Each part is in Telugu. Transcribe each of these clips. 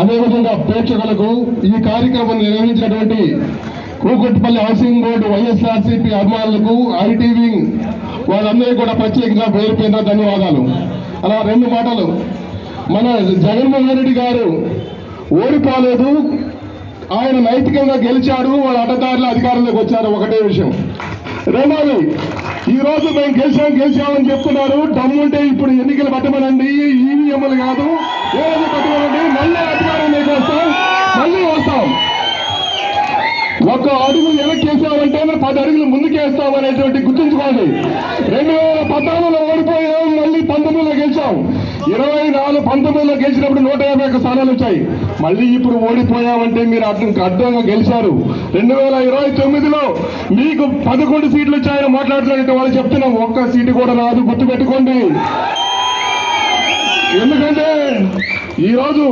అదేవిధంగా ప్రేక్షకులకు ఈ కార్యక్రమం నిర్వహించినటువంటి కూకట్పల్లి హౌసింగ్ బోర్డు వైఎస్ఆర్సీపీ అభిమానులకు ఐటీవీ వాళ్ళందరికీ కూడా ప్రత్యేకంగా పేరు పేరున ధన్యవాదాలు. అలా రెండు మాటలు. మన జగన్మోహన్ రెడ్డి గారు ఓడిపోలేదు. ఆయన నైతికంగా గెలిచాడు. వాళ్ళ అడ్డదారుల అధికారంలోకి వచ్చారు. ఒకటే విషయం. రెండోది ఈ రోజు మేము గెలిచాం గెలిచామని చెప్తున్నారు. దమ్ముంటే ఇప్పుడు ఎన్నికలు పట్టమనండి. ఈవీఎంలు కాదు ఏది పట్టమనండి మళ్ళీ అధికారంలోకి వస్తాం మళ్ళీ వస్తాం పదహారు అడుగులు వెనక్కి వెనక్కేసామంటే పది అడుగులు ముందుకేస్తాం అనేటువంటి గుర్తుంచుకోండి. రెండు వేల పద్నాలుగులో ఓడిపోయాం మళ్ళీ పంతొమ్మిదిలో గెలిచాం ఇరవై నాలుగు పంతొమ్మిదిలో గెలిచినప్పుడు నూట యాభై ఒక్క స్థానాలు వచ్చాయి. మళ్ళీ ఇప్పుడు ఓడిపోయామంటే మీరు అర్థం అర్థంగా గెలిచారు. రెండు వేల ఇరవై తొమ్మిదిలో మీకు పదకొండు సీట్లు వచ్చాయని మాట్లాడుతున్నట్టు వాళ్ళు చెప్తున్నాం. ఒక్క సీటు కూడా రాదు. గుర్తు పెట్టుకోండి ఎందుకంటే ఈ రోజు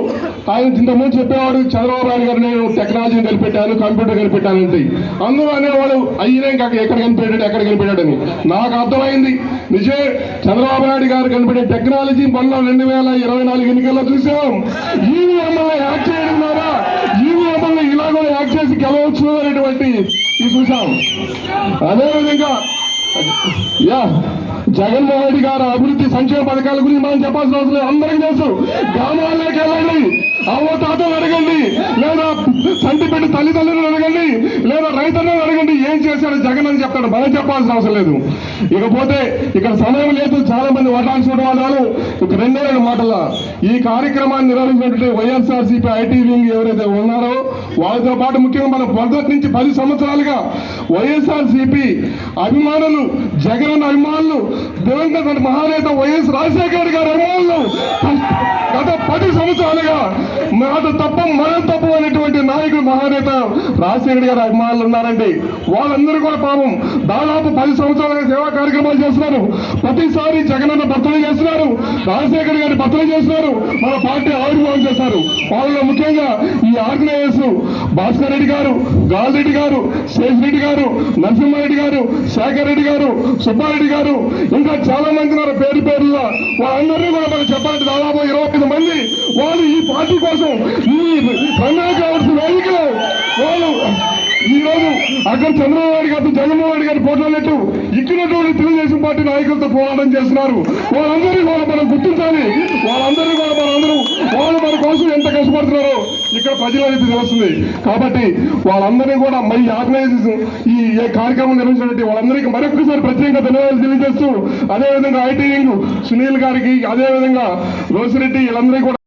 ఆయన ఇంతకుముందు చెప్పేవాడు చంద్రబాబు నాయుడు గారు నేను టెక్నాలజీని కనిపెట్టాను కంప్యూటర్ కనిపెట్టానంటే. అందరూ అనేవాడు అయ్యినే కాక ఎక్కడ కనిపెట్టాడు ఎక్కడ కనిపెట్టాడని. నాకు అర్థమైంది. నిజే చంద్రబాబు నాయుడు గారు కనిపెట్టే టెక్నాలజీ మొన్న రెండు వేల ఇరవై నాలుగు ఎన్నికల్లో చూసాం. ఈవీఎంఎల్ఏ యాక్ట్ చేయడం ద్వారా ఈవీఎంఎల్ఏ ఇలా కూడా యాక్ట్ చేసి గెలవచ్చు అనేటువంటి ఇది చూసాం. అదేవిధంగా యా జగన్మోహన్ రెడ్డి గారు అభివృద్ధి సంక్షేమ పథకాల గురించి మనం చెప్పాల్సిన అవసరం అందరికీ తెలుసు. గ్రామాల్లోకి వెళ్ళండి. అవ్వ తాతలు అడగండి లేదా సంటి పెట్టి తల్లిదండ్రులను అడగండి లేదా రైతులను అడగండి ఏం చేశాడు జగన్ అని చెప్తాడు. మనం చెప్పాల్సిన అవసరం లేదు. ఇకపోతే ఇక్కడ సమయం లేదు చాలా మంది వడ్డాల్సిన వాళ్ళు. ఇక రెండే రెండు మాటల ఈ కార్యక్రమాన్ని నిర్వహించినటువంటి వైఎస్ఆర్సీపీ ఐటీ వింగ్ ఎవరైతే ఉన్నారో వాళ్ళతో పాటు ముఖ్యంగా మన మొదటి నుంచి పది సంవత్సరాలుగా వైఎస్ఆర్సీపీ అభిమానులు జగన్ అభిమానులు దివంగత మహానేత వైఎస్ రాజశేఖర్ గారి అభిమానులు సంవత్సరాలుగా మాట తప్ప మనం తప్పు అనేటువంటి నాయకుడు మహానేత రాజశేఖర్ గారి అభిమానులు ఉన్నారండి. వాళ్ళందరూ కూడా పాపం దాదాపు పది సంవత్సరాలుగా సేవా కార్యక్రమాలు చేస్తున్నారు. ప్రతిసారి జగనన్న భర్తలు చేస్తున్నారు. రాజశేఖర్ గారి భర్తలు చేస్తున్నారు. మన పార్టీ ఆవిర్భావం చేస్తారు. వాళ్ళలో ముఖ్యంగా ఈ ఆర్గనైజర్స్ భాస్కర్ రెడ్డి గారు గాలిరెడ్డి గారు శేషరెడ్డి గారు నరసింహారెడ్డి గారు శేఖర్ రెడ్డి గారు సుబ్బారెడ్డి గారు ఇంకా చాలా మంది ఉన్నారు పేరు పేరులో వాళ్ళందరినీ కూడా మనం చెప్పాలంటే దాదాపు ఇరవై వాళ్ళు ఈ పార్టీ కోసం ఈ రంగాలు కావాల్సిన వేదికలో వాళ్ళు ఈరోజు అక్కడ చంద్రబాబు నాయుడు గారు జగన్మోహన్ రెడ్డి గారు పోట్లాడినట్టు ఇచ్చినటువంటి తెలుగుదేశం పార్టీ నాయకులతో పోరాటం చేస్తున్నారు. వాళ్ళందరినీ కూడా మనం గుర్తించాలి. వాళ్ళందరినీ కూడా మనందరూ అందరూ వాళ్ళు మన కోసం ఎంత కష్టపడుతున్నారో ఇక్కడ ప్రజలైతే తెలుస్తుంది. కాబట్టి వాళ్ళందరినీ కూడా మరి ఆర్గనైజేషన్ ఈ ఏ కార్యక్రమం నిర్వహించినటువంటి వాళ్ళందరికీ మరొకసారి ప్రత్యేకంగా ధన్యవాదాలు తెలియజేస్తూ అదేవిధంగా ఐటీ వింగ్ సునీల్ గారికి అదేవిధంగా రోసిరెడ్డి వీళ్ళందరికీ కూడా